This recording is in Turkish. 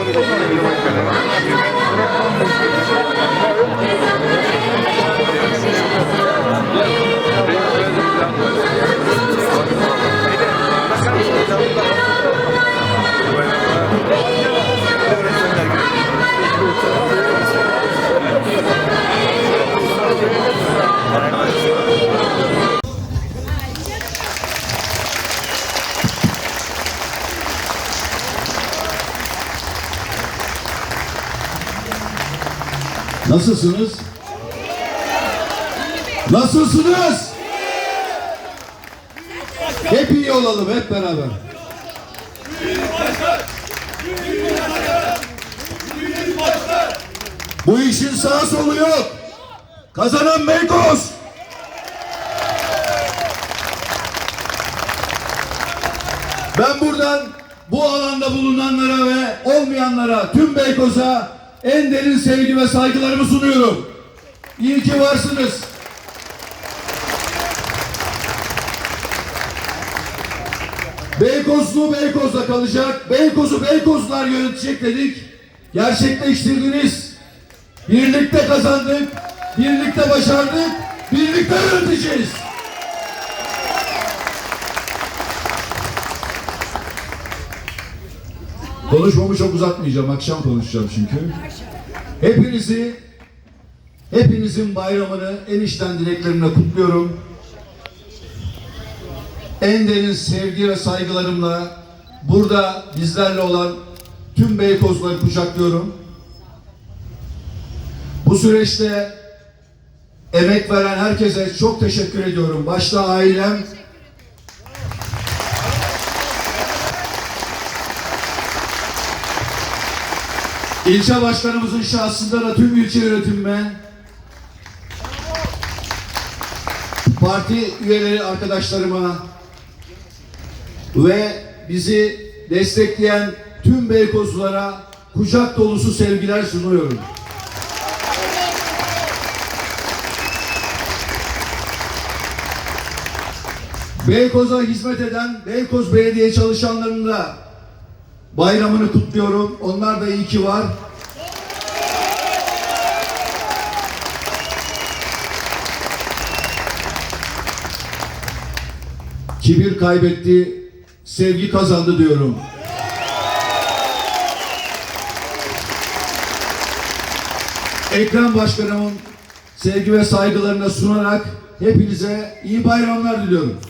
Thank you. Nasılsınız? Nasılsınız? Hep iyi olalım hep beraber. Bu işin sağ solu yok. Kazanan Beykoz. Ben buradan bu alanda bulunanlara ve olmayanlara, tüm Beykoz'a en derin sevgi ve saygılarımı sunuyorum. İyi ki varsınız. Beykozlu Beykoz'da kalacak. Beykoz'u Beykozlar yönetecek dedik. Gerçekleştirdiniz. Birlikte kazandık. Birlikte başardık. Birlikte yöneteceğiz. Konuşmamı çok uzatmayacağım. Akşam konuşacağım çünkü. Hepinizi hepinizin bayramını en içten dileklerimle kutluyorum. En derin sevgi ve saygılarımla burada bizlerle olan tüm Beykozları kucaklıyorum. Bu süreçte emek veren herkese çok teşekkür ediyorum. Başta ailem, İlçe başkanımızın şahsında da tüm ilçe yönetimime, parti üyeleri arkadaşlarıma ve bizi destekleyen tüm Beykozlulara kucak dolusu sevgiler sunuyorum. Beykoz'a hizmet eden Beykoz Belediye çalışanlarının da bayramını kutluyorum. Onlar da iyi ki var. Kibir kaybetti, sevgi kazandı diyorum. Ekrem Başkanımın sevgi ve saygılarına sunarak hepinize iyi bayramlar diliyorum.